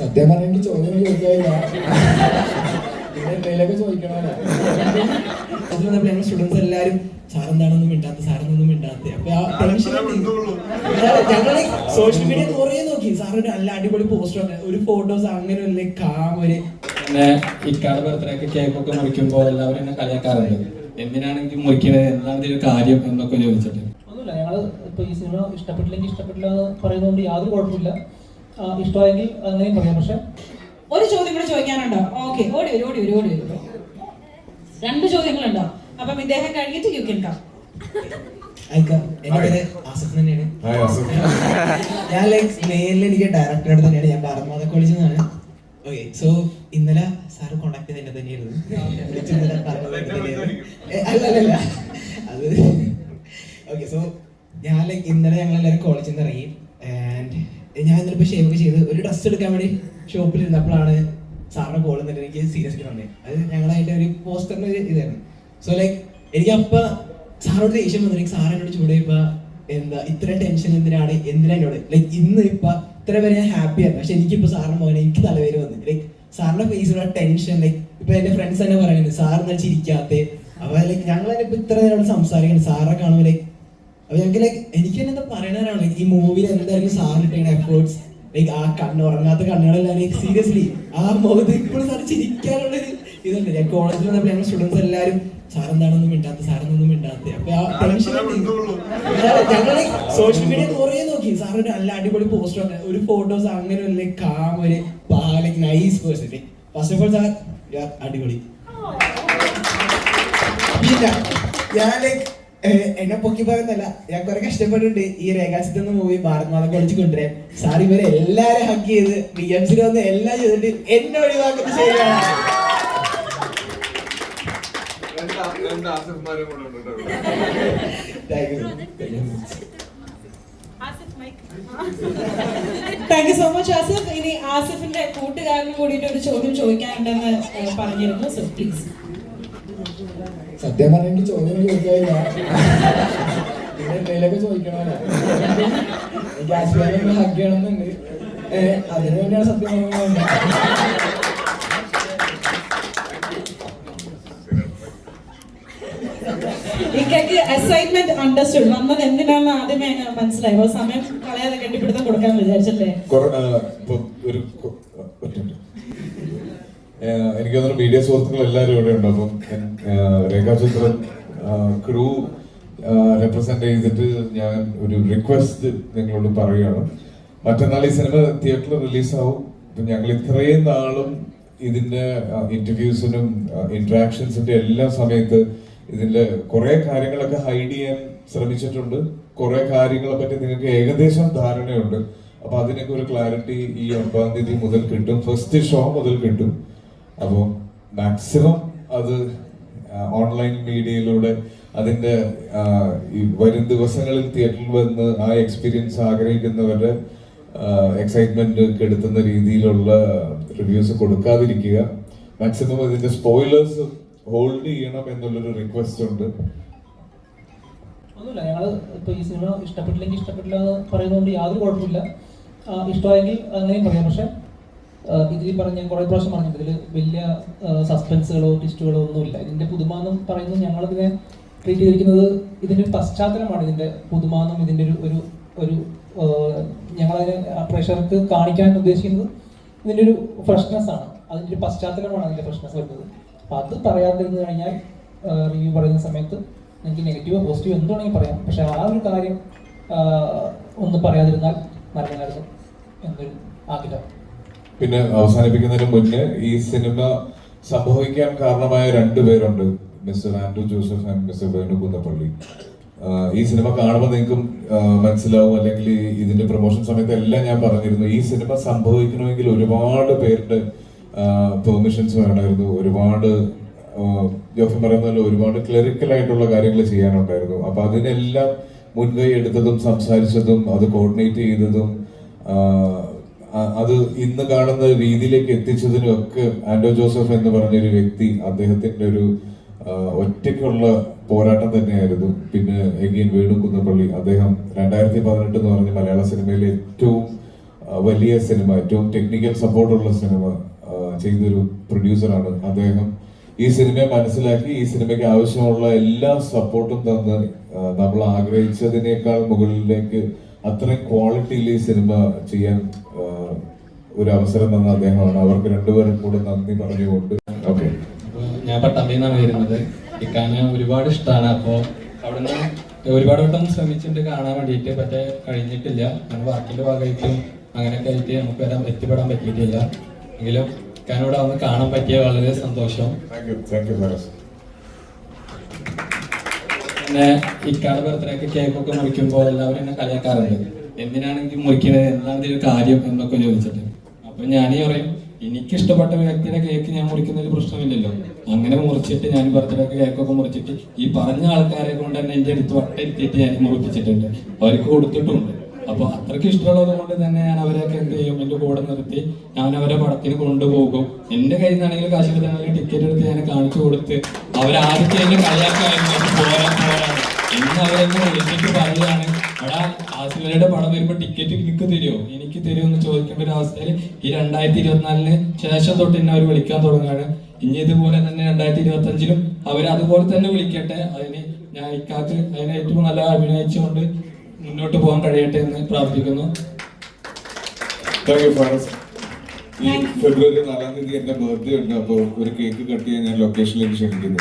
സത്യം പറഞ്ഞെങ്കിൽ ചോദ്യം ചോദിക്കാനില്ല. പിന്നെ എന്തെങ്കിലുമൊക്കെ ചോദിക്കണമല്ലോ. അതിൽ വന്നപ്പോൾ ഞങ്ങൾ സ്റ്റുഡൻസ് എല്ലാവരും സാറെന്താണെന്നും മിണ്ടാത്ത സാറെന്നൊന്നും മിണ്ടാത്ത. അപ്പൊ ആ ടെൻഷൻ ഞങ്ങൾ സോഷ്യൽ മീഡിയ കുറേ നോക്കി. സാറൊരു ഒരു നല്ല അടിപൊളി പോസ്റ്റർ ഒരു ഫോട്ടോസ് അങ്ങനെ ഒരു കാം ഒരു പിന്നെ ഇക്കാടെ ബർത്ത്ഡേക്ക് കേക്കൊക്കെ മുറിക്കുമ്പോൾ എല്ലാവരും എന്നെ കളിയാക്കാറുണ്ട്. എന്തിനാണെങ്കിൽ മുറിക്കണത്? എന്താണ് ഇതിന്റെ കാര്യം എന്നൊക്കെ ചോദിച്ചിട്ട്. ഒന്നുമില്ല ഞങ്ങൾ ഇപ്പൊ ഈ സിനിമ ഇഷ്ടപ്പെട്ടില്ലെങ്കിൽ ഇഷ്ടപ്പെട്ടില്ല എന്ന് പറയുന്നതുകൊണ്ട് യാതൊരു കുഴപ്പമില്ല. ഇഷ്ടമായെങ്കിൽ അങ്ങനെയും പറയാം. പക്ഷെ ഒരു ചോദ്യം കൂടെ ചോദിക്കാനുണ്ടോ? ഓക്കെ ഓടി വരും ഓടി വരും ഓടി വരും. രണ്ട് ചോദ്യങ്ങളുണ്ടോ? അപ്പം ഇദ്ദേഹം കഴിഞ്ഞിട്ട് യു കെൻ കം ഞാൻ ലൈക്ക് മെയിനിൽ എനിക്ക് ഡയറക്ടറോട് തന്നെയാണ്. ഞാൻ പാറമാത കോളേജിൽ നിന്നാണ് ഓക്കെ സോ ഇന്നലെ സാറ് കോണ്ടാക്ട് ചെയ്ത് എന്നെ തന്നെയായിരുന്നു. അല്ല അല്ല അല്ല അത് ഓക്കെ സോ ഞാൻ ലൈക്ക് ഇന്നലെ ഞങ്ങൾ എല്ലാവരും കോളേജിൽ നിന്ന് ഇറങ്ങി ആൻഡ് ഞാൻ ഇന്നലെ ഇപ്പോൾ ഷേവ് ഒക്കെ ചെയ്ത് ഒരു ഡ്രസ്സ് എടുക്കാൻ വേണ്ടി ഷോപ്പിൽ ഇരുന്നപ്പോഴാണ് സാറിനെ കോൾ എന്നിട്ട് എനിക്ക് സീരിയസ്ലി തന്നെ അത് ഞങ്ങളായിട്ട് ഒരു പോസ്റ്ററിന് ഒരു ഇതായിരുന്നു. സോ ലൈക്ക് എനിക്ക് അപ്പൊ സാറോട് ദേഷ്യം വന്നു. എനിക്ക് സാർ എന്നോട് ഇപ്പൊ എന്താ ഇത്ര ടെൻഷൻ എന്തിനാണ്? എന്തിനാ എന്നോട്? ലൈക്ക് ഇന്ന് ഇപ്പൊ ഇത്ര വരെ ഞാൻ ഹാപ്പി ആയിരുന്നു. പക്ഷെ എനിക്കിപ്പോ സാറിന് പോകാൻ എനിക്ക് തലവേര് വന്നു. ലൈക്ക് സാറിന്റെ ഫേസിലുള്ള ടെൻഷൻ ലൈക്ക് ഇപ്പൊ എന്റെ ഫ്രണ്ട്സ് തന്നെ പറയുന്നത് സാർ എന്നാൽ ചിരിക്കാത്ത? അപ്പൊ ലൈക്ക് ഞങ്ങൾ തന്നെ ഇപ്പൊ ഇത്ര നേരം സംസാരിക്കുന്നത് സാറെ കാണുമ്പോൾ ലൈക്ക് അപ്പൊ ഞങ്ങൾക്ക് ലൈക്ക് എനിക്ക് തന്നെ എന്താ ലൈക്ക് ഈ മൂവിയിൽ എന്തായാലും സാറിന് ഇട്ടേണ്ട എഫേർട്സ് ലൈക്ക് ആ കണ്ണ് ഉറങ്ങാത്ത കണ്ണുകളെല്ലാം സീരിയസ്ലി ആ മുഖത്ത് ഇപ്പോഴും സാർ ചിരിക്കാനുള്ള ഒരു ഇതുണ്ട്. ഞാൻ കോളേജിൽ വന്നപ്പോൾ ഞങ്ങൾ സ്റ്റുഡൻസ് എല്ലാവരും സാറെന്താണൊന്നും മിണ്ടാത്ത സാറെന്നൊന്നും മിണ്ടാത്ത. അപ്പൊ ആ ടെൻഷൻ ഞങ്ങൾ സോഷ്യൽ മീഡിയ കുറേ നോക്കി. സാർ ഒരു നല്ല അടിപൊളി പോസ്റ്റർ ഉണ്ട് ഒരു ഫോട്ടോസ് അങ്ങനെ ഒരു കാം ഒരു nice person first of all sir അടിപൊളി. ഞാൻ ലൈക്ക് എന്നെ പൊക്കി പറയുന്നല്ല ഞാൻ കുറെ കഷ്ടപ്പെട്ടിട്ടുണ്ട്. ഈ രേഖാചിത്ത് എന്ന മൂവി ഭാരത് മാത കോളേജ് കൊണ്ടുവരാൻ. സാർ ഇവരെ എല്ലാരും ഹക്ക് ചെയ്ത് ബി എം സിയിൽ വന്ന് എല്ലാം ചെയ്തിട്ട് എന്നെ ഒഴിവാക്കുന്നത് ശരിയാണ്. Thank you so much Asif ഇനി ആസിഫിന്റെ കൂട്ടുകാരനും കൂടിയിട്ട് ഒരു ചോദ്യം ചോദിക്കാനുണ്ടെന്ന് പറഞ്ഞിരുന്നു. സോ പ്ലീസ് സത്യം പറഞ്ഞെങ്കിൽ ചോദ്യം ചോദിക്കാനില്ല. പിന്നെ എന്തെങ്കിലുമൊക്കെ ചോദിക്കണമല്ലോ. എനിക്ക് ആശ്വാസം ഹഗ് ചെയ്യണമെന്നുണ്ട്. ഏഹ് അതിനു വേണ്ടിയാണ് സത്യം പറഞ്ഞത് ഇക്കയ്ക്ക് അസൈൻമെന്റ് അണ്ടർസ്റ്റുഡ് വന്നത് എന്തിനാണെന്ന് ആദ്യമേ മനസ്സിലായി. അപ്പൊ സമയം കളയാതെ കെട്ടിപ്പിടുത്തം കൊടുക്കാൻ വിചാരിച്ചല്ലേ ഒരു എനിക്ക് തോന്നുന്നു മീഡിയ സുഹൃത്തുക്കൾ എല്ലാവരും ഇവിടെ ഉണ്ട്. അപ്പം രേഖാചിത്രം ക്രൂ റെപ്രസെന്റ് ചെയ്തിട്ട് ഞാൻ ഒരു റിക്വസ്റ്റ് നിങ്ങളോട് പറയുകയാണ്. മറ്റന്നാൾ ഈ സിനിമ തിയേറ്ററിൽ റിലീസാവും ഇപ്പം ഞങ്ങൾ ഇത്രയും നാളും ഇതിന്റെ ഇന്റർവ്യൂസിനും ഇന്ററാക്ഷൻസിന്റെ എല്ലാ സമയത്ത് ഇതിന്റെ കുറേ കാര്യങ്ങളൊക്കെ ഹൈഡ് ചെയ്യാൻ ശ്രമിച്ചിട്ടുണ്ട്. കുറെ കാര്യങ്ങളെ പറ്റി നിങ്ങൾക്ക് ഏകദേശം ധാരണയുണ്ട്. അപ്പൊ അതിനൊക്കെ ഒരു ക്ലാരിറ്റി ഈ ഒമ്പതാം തീയതി മുതൽ കിട്ടും. ഫസ്റ്റ് ഷോ മുതൽ കിട്ടും. അപ്പോൾ മാക്സിമം അത് ഓൺലൈൻ മീഡിയയിലൂടെ അതിന്റെ ഈ വരും ദിവസങ്ങളിൽ തിയേറ്ററിൽ വന്ന് ആ എക്സ്പീരിയൻസ് ആഗ്രഹിക്കുന്നവരുടെ എക്സൈറ്റ്മെന്റ് കെടുത്തുന്ന രീതിയിലുള്ള റിവ്യൂസ് കൊടുക്കാതിരിക്കുക. മാക്സിമം ഇതിന്റെ സ്പോയിലേഴ്സ് ഹോൾഡ് ചെയ്യണം എന്നുള്ളൊരു റിക്വസ്റ്റ് ഉണ്ട്. ഒന്നുമില്ല ഞങ്ങൾ ഇപ്പോൾ ഈ സിനിമ ഇഷ്ടപ്പെട്ടില്ലെങ്കിൽ ഇഷ്ടപ്പെട്ടില്ല എന്ന് പറയുന്നതുകൊണ്ട് യാതൊരു കുഴപ്പമില്ല. ഇഷ്ടമായെങ്കിൽ അങ്ങനെയും പറയാം. പക്ഷെ ഇതിൽ പറഞ്ഞ കുറെ പ്രാവശ്യം പറഞ്ഞു ഇതിൽ വലിയ സസ്പെൻസുകളോ ട്വിസ്റ്റുകളോ ഒന്നുമില്ല. ഇതിന്റെ പുതുമ എന്ന് പറയുന്നത് ഞങ്ങളിതിനെ ട്രീറ്റ് ചെയ്തിരിക്കുന്നത് ഇതിന്റെ ഒരു പശ്ചാത്തലമാണ്. ഇതിന്റെ പുതുമ എന്നും ഒരു ഒരു ഒരു ഞങ്ങളതിനെ പ്രേക്ഷകർക്ക് കാണിക്കാൻ ഉദ്ദേശിക്കുന്നത് ഇതിന്റെ ഒരു ഫ്രഷ്നെസ് ആണ്. അതിന്റെ ഒരു പശ്ചാത്തലമാണ് അതിന്റെ ഫ്രഷ്നെസ് വരുന്നത്. അപ്പൊ അത് പറയാതിരുന്നു കഴിഞ്ഞാൽ റിവ്യൂ പറയുന്ന സമയത്ത് നിങ്ങൾക്ക് നെഗറ്റീവോ പോസിറ്റീവോ എന്തുവേണമെങ്കിൽ പറയാം. പക്ഷെ ആ ഒരു കാര്യം ഒന്ന് പറയാതിരുന്നാൽ നല്ലതായിരുന്നു എന്നൊരു ആഗ്രഹം. പിന്നെ അവസാനിപ്പിക്കുന്നതിന് മുന്നേ ഈ സിനിമ സംഭവിക്കാൻ കാരണമായ രണ്ടു പേരുണ്ട്. Mister Andrew Joseph and mister Venu Kunnappally. ഈ സിനിമ കാണുമ്പോൾ നിങ്ങൾക്ക് മനസ്സിലാവും. അല്ലെങ്കിൽ ഇതിന്റെ പ്രൊമോഷൻ സമയത്ത് എല്ലാം ഞാൻ പറഞ്ഞിരുന്നു. ഈ സിനിമ സംഭവിക്കണമെങ്കിൽ ഒരുപാട് പേരുടെ പെർമിഷൻസ് വേണമായിരുന്നു. ഒരുപാട് ജോഫി പറയുന്ന ഒരുപാട് ക്ലറിക്കൽ ആയിട്ടുള്ള കാര്യങ്ങൾ ചെയ്യാനുണ്ടായിരുന്നു. അപ്പൊ അതിനെല്ലാം മുൻകൈ എടുത്തതും സംസാരിച്ചതും അത് കോർഡിനേറ്റ് ചെയ്തതും അത് ഇന്ന് കാണുന്ന രീതിയിലേക്ക് എത്തിച്ചതിനും ഒക്കെ ആൻഡോ ജോസഫ് എന്ന് പറഞ്ഞ ഒരു വ്യക്തി അദ്ദേഹത്തിന്റെ ഒരു ഒറ്റയ്ക്കുള്ള പോരാട്ടം തന്നെയായിരുന്നു. പിന്നെ എഗെയിൻ വേണു കുന്നപ്പള്ളി അദ്ദേഹം രണ്ടായിരത്തി പതിനെട്ട് എന്ന് പറഞ്ഞ മലയാള സിനിമയിലെ ഏറ്റവും വലിയ സിനിമ ഏറ്റവും ടെക്നിക്കൽ സപ്പോർട്ടുള്ള സിനിമ ചെയ്തൊരു പ്രൊഡ്യൂസറാണ് അദ്ദേഹം. ഈ സിനിമയെ മനസ്സിലാക്കി ഈ സിനിമയ്ക്ക് ആവശ്യമുള്ള എല്ലാ സപ്പോർട്ടും തന്ന് നമ്മൾ ആഗ്രഹിച്ചതിനേക്കാൾ മുകളിലേക്ക് അത്രയും ക്വാളിറ്റിയിൽ ഈ സിനിമ ചെയ്യാൻ ഒരു അവസരം തന്ന അദ്ദേഹമാണ്. അവർക്ക് രണ്ടുപേരും കൂടെ നന്ദി പറഞ്ഞുകൊണ്ട്. ഓക്കെ. ഞാൻ പട്ടാമ്പിയിൽ നിന്നാണ് വരുന്നത്. ഇക്കാന ഒരുപാട് ഇഷ്ടമാണ് അപ്പോൾ അവിടുന്ന് ഒരുപാട് വട്ടം ശ്രമിച്ചിട്ട് കാണാൻ വേണ്ടിയിട്ട് പക്ഷേ കഴിഞ്ഞിട്ടില്ല. ഞാൻ വാക്കിന്റെ ഭാഗമായിട്ടും അങ്ങനെയൊക്കെ ആയിട്ട് നമുക്ക് വരാൻ എത്തിപ്പെടാൻ പറ്റിയിട്ടില്ല. എങ്കിലും ഇക്കാനോട് അന്ന് കാണാൻ പറ്റിയ വളരെ സന്തോഷം. പിന്നെ ഇക്കാടെ ബർത്ത്ഡേക്ക് കേക്കൊക്കെ മുറിക്കുമ്പോൾ എല്ലാവരും എന്നെ കളിയാക്കാറുണ്ട്. എന്തിനാണെങ്കിൽ മുറിക്കുന്നത് എന്താണ് കാര്യം എന്നൊക്കെ ചോദിച്ചിട്ട്. അപ്പൊ ഞാൻ പറയും എനിക്ക് ഇഷ്ടപ്പെട്ട വ്യക്തിയുടെ കേക്ക് ഞാൻ മുറിക്കുന്നതിൽ പ്രശ്നമില്ലല്ലോ. അങ്ങനെ മുറിച്ചിട്ട് ഞാൻ ബർത്ത്ഡേ കേക്കൊക്കെ മുറിച്ചിട്ട് ഈ പറഞ്ഞ ആൾക്കാരെ കൊണ്ട് തന്നെ എന്റെ അടുത്ത് വട്ടയിരുത്തിയിട്ട് ഞാൻ മുറിപ്പിച്ചിട്ടുണ്ട്. അവർക്ക് കൊടുത്തിട്ടുണ്ട്. അപ്പൊ അത്രയ്ക്ക് ഇഷ്ടമുള്ളത് കൊണ്ട് തന്നെ ഞാൻ അവരെയൊക്കെ എന്ത് ചെയ്യും? എന്റെ കൂടെ നിർത്തി ഞാൻ അവരെ പടത്തിന് കൊണ്ടുപോകും. എന്റെ കയ്യിൽ നിന്നാണെങ്കിൽ കാശ് ടിക്കറ്റ് എടുത്ത് ഞാൻ കാണിച്ചു കൊടുത്ത് അവരാദ്യത്തെ അത് പോരാ പോരാ എന്ന് അവരെന്നെ വിളിച്ചിട്ട് പറയുകയാണ് എടാ ആസിലയുടെ പടം വരുമ്പോ ടിക്കറ്റ് നിനക്ക് തരുമോ എനിക്ക് തരുമോ എന്ന് ചോദിക്കേണ്ട ഒരു അവസ്ഥയിൽ ഈ രണ്ടായിരത്തി ഇരുപത്തിനാലിന് ശേഷം തൊട്ട് എന്നെ അവർ വിളിക്കാൻ തുടങ്ങുകയാണ് ഇനി ഇതുപോലെ തന്നെ രണ്ടായിരത്തി ഇരുപത്തി അഞ്ചിലും അവർ അതുപോലെ തന്നെ വിളിക്കട്ടെ. അതിന് ഞാൻ ഇക്കാത്ത് അതിനെ ഏറ്റവും നല്ല അഭിനയിച്ചുകൊണ്ട് മുന്നോട്ട് പോകാൻ കഴിയട്ടെ എന്ന് പ്രാർത്ഥിക്കുന്നു. ഈ ഫെബ്രുവരി നാലാം തീയതി എന്റെ ബർത്ത്ഡേ ഉണ്ട്. അപ്പോൾ ഒരു കേക്ക് കട്ട് ചെയ്യാൻ ഞാൻ ലൊക്കേഷനിലേക്ക് ക്ഷണിക്കുന്നു.